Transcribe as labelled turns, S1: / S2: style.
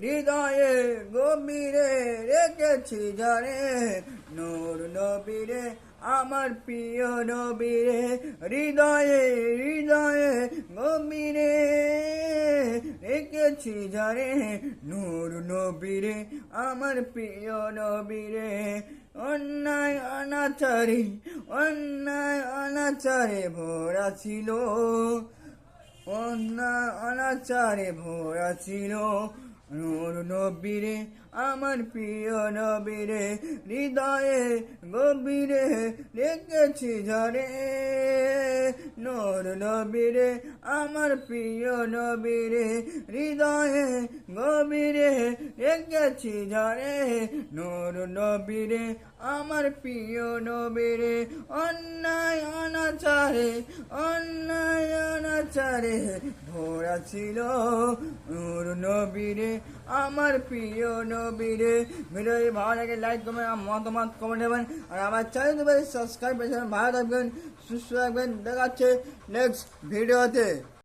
S1: হৃদয়ে গভীরে রেখেছি জানে নূর নবীরে, আমার প্রিয় নবীরে, হৃদয়ে হৃদয়ে গভীরে রেখেছি জানে নূর নবীরে, আমার প্রিয় নবীরে, অন্যায় অনাচারে অন্যায় অনাচারে ভরা ছিল। অন্যায় অনাচারে ভরা ছিল। নূর নবীরে, আমার প্রিয় নবীরে, হৃদয়ে গভীরে রেখেছি ঝরে। নূর নবীরে, আমার প্রিয় নবীরে, হৃদয়ে গভীরে রেখেছি ঝরে। নূর নবীরে, আমার প্রিয় নবীরে, অন্যায় অনাচারে, অন্যায় অনাচারে ভরা ছিল নূর নবীরে, আমার প্রিয় নবীরে। ভিডিও ভালো লাগে লাইক কমেন্ট মতামত কমেন্ট দেবেন। আর আমার চ্যানেল সাবস্ক্রাইব করে ভালো থাকবেন, সুস্থ থাকবেন। দেখাচ্ছে নেক্সট ভিডিওতে